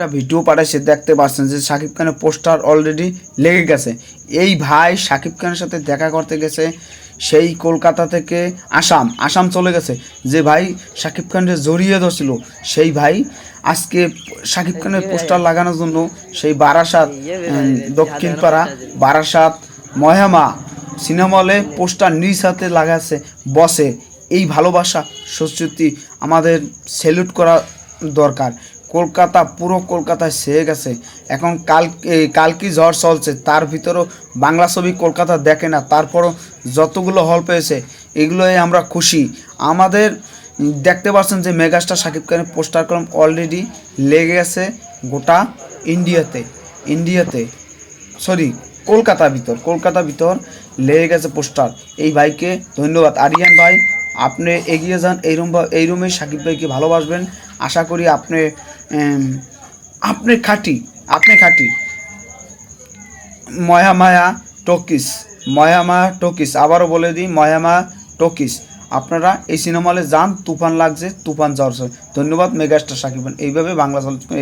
একটা ভিডিও পাঠাইছে, দেখতে পাচ্ছেন যে সাকিব খানের পোস্টার অলরেডি লেগে গেছে। এই ভাই সাকিব খানের সাথে দেখা করতে গেছে সেই কলকাতা থেকে আসাম আসাম চলে গেছে। যে ভাই সাকিব খানকে জড়িয়ে ধরছিল, সেই ভাই আজকে সাকিব খানের পোস্টার লাগানোর জন্য সেই বারাসাত দক্ষিণপাড়া বারাসাত মহামা সিনেমা হলে পোস্টার নিজ হাতে লাগাচ্ছে বসে। এই ভালোবাসা সত্যি আমাদের স্যালুট করা দরকার। কলকাতা, পুরো কলকাতায় সেয়ে গেছে। এখন কাল কালকি ঝড় চলছে, তার ভিতরেও বাংলা ছবি কলকাতা দেখে না, তারপরও যতগুলো হল পেয়েছে, এগুলোই আমরা খুশি। আমাদের দেখতে পাচ্ছেন যে মেগাস্টার শাকিব খানের পোস্টার কলম অলরেডি লেগে গেছে গোটা ইন্ডিয়াতে ইন্ডিয়াতে, সরি, কলকাতা ভিতর কলকাতা ভিতর লেগে গেছে পোস্টার। এই ভাইকে ধন্যবাদ। আরিয়ান ভাই, আপনি এগিয়ে যান, এই রুম, এই রুমে সাকিব ভাইকে ভালোবাসবেন। আশা করি আপনি আপনি খাটি, আপনি খাঁটি ময়ামায়া টকিস ময়ামায়া টকিস, আবারও বলে দিই ময়ামায়া টকিস আপনারা এই সিনেমা হলে যান, তুফান লাগছে, তুফান যাওয়ার। ধন্যবাদ, মেগাস্টার সাকিব খান। এইভাবে বাংলা চলচ্চিত্র